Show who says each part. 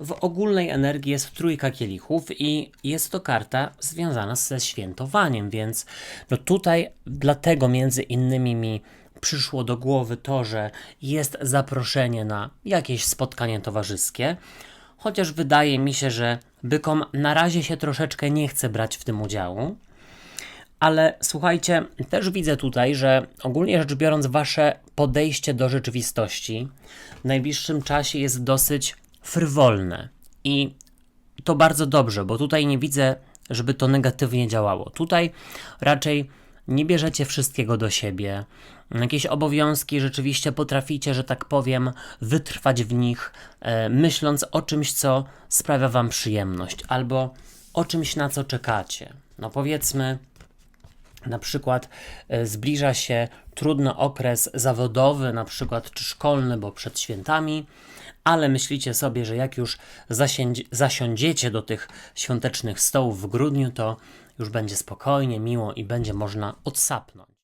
Speaker 1: w ogólnej energii jest trójka kielichów i jest to karta związana ze świętowaniem, więc no tutaj dlatego między innymi mi przyszło do głowy to, że jest zaproszenie na jakieś spotkanie towarzyskie, chociaż wydaje mi się, że bykom na razie się troszeczkę nie chce brać w tym udziału. Ale słuchajcie, też widzę tutaj, że ogólnie rzecz biorąc, wasze podejście do rzeczywistości w najbliższym czasie jest dosyć frywolne. I to bardzo dobrze, bo tutaj nie widzę, żeby to negatywnie działało. Tutaj raczej nie bierzecie wszystkiego do siebie. Jakieś obowiązki rzeczywiście potraficie, że tak powiem, wytrwać w nich, e, myśląc o czymś, co sprawia wam przyjemność, albo o czymś, na co czekacie. No powiedzmy, na przykład e, zbliża się trudny okres zawodowy, na przykład czy szkolny, bo przed świętami, ale myślicie sobie, że jak już zasiądziecie do tych świątecznych stołów w grudniu, to już będzie spokojnie, miło i będzie można odsapnąć.